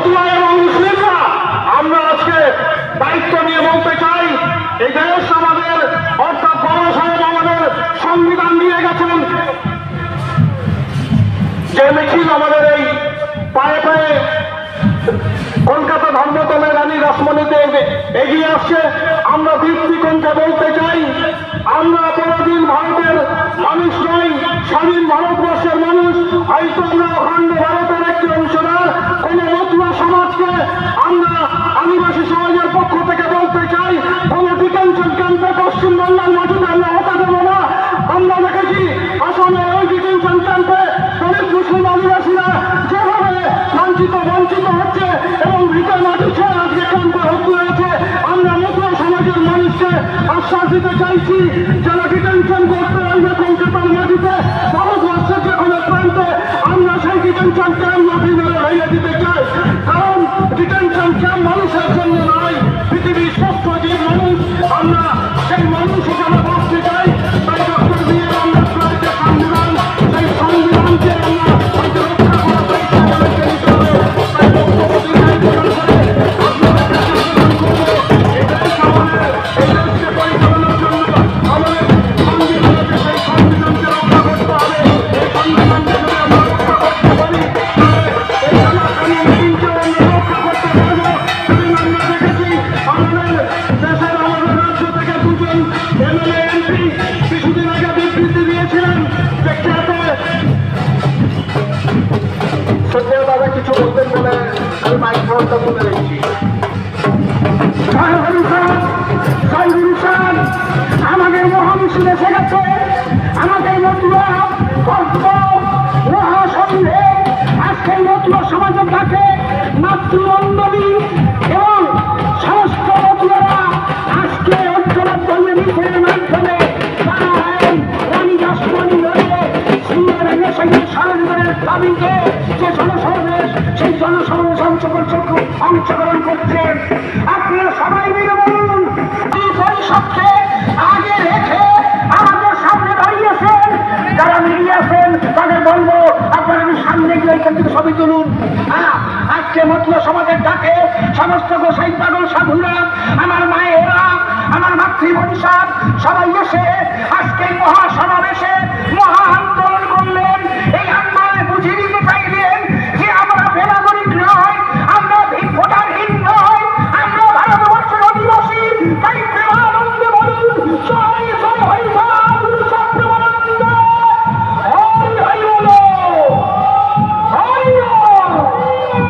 মতুয়া এবং মুসলিমরা, আমরা আজকে দায়িত্ব নিয়ে বলতে চাই, এই দেশ আমাদের, অর্থাৎ বাবা সাহেব আমাদের সংবিধান দিয়ে গেছেন। যে মিছিল আমাদের এই পায়ে পায়ে কলকাতা ধর্মতলে রানী রাসমণিতে এগিয়ে আসছে। আমরা দীপ্তিকণকে বলতে চাই, আমরা কোনোদিন ভারতের মানুষ নই, স্বাধীন ভারতবর্ষের মানুষ। হয়তো আমরা অখণ্ড ভারতের আমরা আদিবাসী সমাজের পক্ষ থেকে বলতে চাই কোন ডিটেনশন ক্যাম্পে পশ্চিমবাংলার মাটিতে আমরা হতে দেবো না। আমরা দেখেছি আসামে ওই ডিটেনশন ক্যাম্পে দলিত মুসলিম আদিবাসীরা যেভাবে লাঞ্ছিত, বঞ্চিত হচ্ছে এবং ভিটা মাটি ছেড়ে আজকে ক্যাম্পে ভর্তি হয়েছে। আমরা মতুয়া সমাজের মানুষকে আশ্বাস দিতে চাইছি, যারা ডিটেনশন ক্যাম্প আমি রেখেছি জয় হরিষান জয় আমাদের এসে আমাদের মতুয়া গল্প মহাসন্ধে আজকে মতুয়া সমাজের ডাকে মাতৃমণ্ডলী এবং সমস্ত মতুয়ারা আজকে ঐক্যবদ্ধ মিছিলের মাধ্যমে তারা রানী দাসমণি রয়ে সিংহের সঙ্গে সরকারের দাবিতে যে জনসমাবেশ, সেই জনসমাবেশ অংশগ্রহণ অংশগ্রহণ করছেন আপনারা সবাই মিলে বলুন এই পরিষদকে আগে রেখে আমাদের সামনে দাঁড়িয়েছেন যারা মিলিয়ে আছেন তাদের বলব আপনারা সামনে গিয়ে এখান থেকে ছবি তুলুন। হ্যাঁ, আজকে মতুয়া সমাজের ডাকে সমস্ত গোসাই পাগল সাধুরা আমার মায়েরা আমার মাতৃ সবাই এসে আজকে এই মহা সমাবেশে মহা আন্দোলন